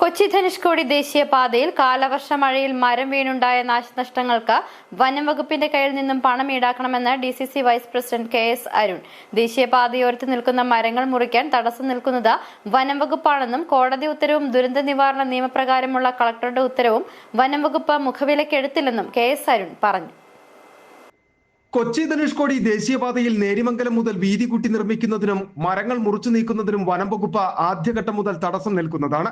കൊച്ചി ധനുഷ്കോടി ദേശീയപാതയിൽ കാലവർഷ മഴയിൽ മരം വീണുണ്ടായ നാശനഷ്ടങ്ങൾക്ക് വനംവകുപ്പിന്റെ കയ്യിൽ നിന്നും പണം ഈടാക്കണമെന്ന് D C C vice president K S Arun. ദേശീയപാതയോരത്ത് നിൽക്കുന്ന മരങ്ങൾ മുറിക്കാൻ തടസ്സം നിൽക്കുന്നത് വനംവകുപ്പാണെന്നും കോടതി ഉത്തരവും ദുരന്ത നിവാരണ നിയമപ്രകാരമുള്ള കളക്ടറുടെ ഉത്തരവും വനംവകുപ്പ് മുഖവിലക്കെടുത്തില്ലെന്നും കെ എസ് അരുൺ പറഞ്ഞു. കൊച്ചി ധനുഷ്കോടി ദേശീയപാതയിൽ നേരിമംഗലം മുതൽ വീതി കൂട്ടി നിർമ്മിക്കുന്നതിനും മരങ്ങൾ മുറിച്ചു നീക്കുന്നതിനും വനം വകുപ്പ് ആദ്യഘട്ടം മുതൽ തടസ്സം നിൽക്കുന്നതാണ്.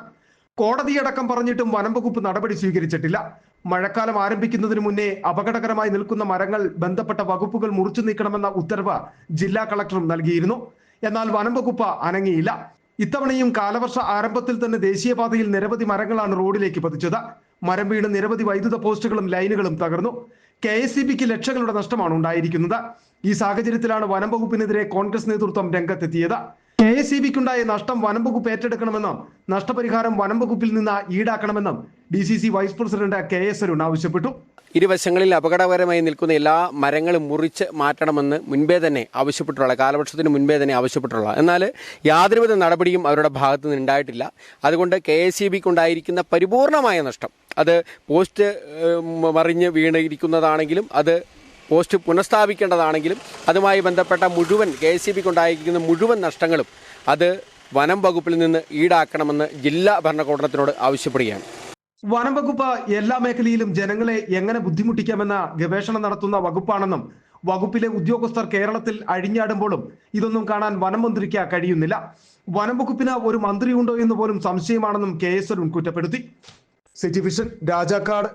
കോടതിയടക്കം പറഞ്ഞിട്ടും വനം വകുപ്പ് നടപടി സ്വീകരിച്ചിട്ടില്ല. മഴക്കാലം ആരംഭിക്കുന്നതിന് മുന്നേ അപകടകരമായി നിൽക്കുന്ന മരങ്ങൾ ബന്ധപ്പെട്ട വകുപ്പുകൾ മുറിച്ചു നീക്കണമെന്ന ഉത്തരവ് ജില്ലാ കളക്ടറും നൽകിയിരുന്നു. എന്നാൽ വനം വകുപ്പ് അനങ്ങിയില്ല. ഇത്തവണയും കാലവർഷ ആരംഭത്തിൽ തന്നെ ദേശീയപാതയിൽ നിരവധി മരങ്ങളാണ് റോഡിലേക്ക് പതിച്ചത്. മരം വീണ് നിരവധി വൈദ്യുത പോസ്റ്റുകളും ലൈനുകളും തകർന്നു. കെ എസ് സി ബിക്ക് ലക്ഷങ്ങളുടെ നഷ്ടമാണ് ഉണ്ടായിരിക്കുന്നത്. ഈ സാഹചര്യത്തിലാണ് വനം വകുപ്പിനെതിരെ കോൺഗ്രസ് നേതൃത്വം രംഗത്തെത്തിയത്. കെ എസ് സി ബിക്കുണ്ടായ നഷ്ടം വനം വകുപ്പ് ഏറ്റെടുക്കണമെന്നും നഷ്ടപരിഹാരം വനം വകുപ്പിൽ നിന്ന് ഈടാക്കണമെന്നും D C C vice president K S Arun ആവശ്യപ്പെട്ടു. ഇരുവശങ്ങളിൽ അപകടകരമായി നിൽക്കുന്ന എല്ലാ മരങ്ങളും മുറിച്ച് മാറ്റണമെന്ന് മുൻപേ തന്നെ ആവശ്യപ്പെട്ടുള്ള കാലവർഷത്തിന് മുൻപേ തന്നെ ആവശ്യപ്പെട്ടുള്ള എന്നാൽ യാതൊരുവിധ നടപടിയും അവരുടെ ഭാഗത്തു നിന്ന് ഉണ്ടായിട്ടില്ല. അതുകൊണ്ട് കെ എസ് സി ബിക്ക് ഉണ്ടായിരിക്കുന്ന പരിപൂർണമായ നഷ്ടം അത് പോസ്റ്റ് മറിഞ്ഞ് വീണിരിക്കുന്നതാണെങ്കിലും അത് പോസ്റ്റ് പുനഃസ്ഥാപിക്കേണ്ടതാണെങ്കിലും അതുമായി ബന്ധപ്പെട്ട മുഴുവൻ കെ എസ് സി മുഴുവൻ നഷ്ടങ്ങളും അത് വനം വകുപ്പിൽ നിന്ന് ഈടാക്കണമെന്ന് ജില്ലാ ഭരണകൂടത്തിനോട് ആവശ്യപ്പെടുകയാണ്. വനം വകുപ്പ് എല്ലാ മേഖലയിലും ജനങ്ങളെ എങ്ങനെ ബുദ്ധിമുട്ടിക്കാമെന്ന ഗവേഷണം നടത്തുന്ന വകുപ്പാണെന്നും വകുപ്പിലെ ഉദ്യോഗസ്ഥർ കേരളത്തിൽ അഴിഞ്ഞാടുമ്പോഴും ഇതൊന്നും കാണാൻ വനം മന്ത്രിക്ക് കഴിയുന്നില്ല. വനം വകുപ്പിന് ഒരു മന്ത്രിയുണ്ടോ എന്ന് പോലും സംശയമാണെന്നും കെ എസ് അരുൺ കുറ്റപ്പെടുത്തി. City vision Rajakkad.